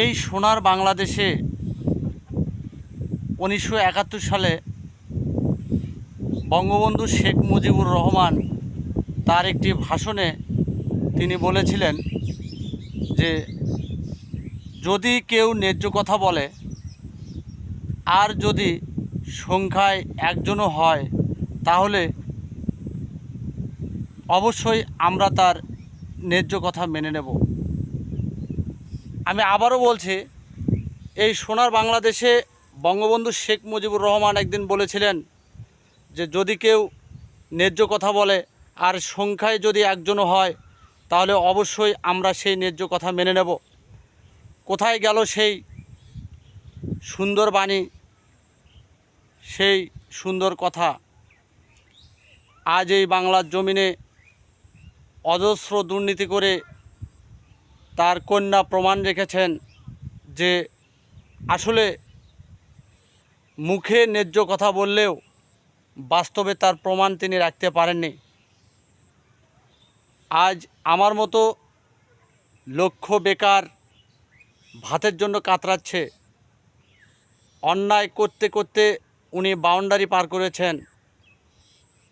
এই সোনার বাংলাদেশে উনিশশো একাত্তর সালে বঙ্গবন্ধু শেখ মুজিবুর রহমান তার একটি ভাষণে তিনি বলেছিলেন যে, যদি কেউ ন্যায্য কথা বলে, আর যদি সংখ্যায় একজনও হয়, তাহলে অবশ্যই আমরা তার ন্যায্য কথা মেনে নেব। আমি আবারও বলছি, এই সোনার বাংলাদেশে বঙ্গবন্ধু শেখ মুজিবুর রহমান একদিন বলেছিলেন যে যদি কেউ ন্যায্য কথা বলে আর সংখ্যায় যদি একজনও হয়, তাহলে অবশ্যই আমরা সেই ন্যায্য কথা মেনে নেব। কোথায় গেল সেই সুন্দর বাণী, সেই সুন্দর কথা? আজ এই বাংলার জমিনে অজস্র দুর্নীতি করে তার কন্যা প্রমাণ রেখেছেন যে আসলে মুখে ন্যায্য কথা বললেও বাস্তবে তার প্রমাণ তিনি রাখতে পারেননি। আজ আমার মতো লক্ষ বেকার ভাতের জন্য কাতরাচ্ছে, অন্যায় করতে করতে উনি বাউন্ডারি পার করেছেন।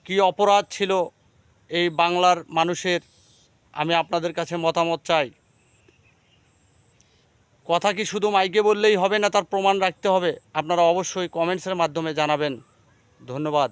কি অপরাধ ছিল এই বাংলার মানুষের? আমি আপনাদের কাছে মতামত চাই। কথা কি শুধু মাইকে বললেই হবে না তার প্রমাণ রাখতে হবে? আপনারা অবশ্যই কমেন্টসের মাধ্যমে জানাবেন। ধন্যবাদ।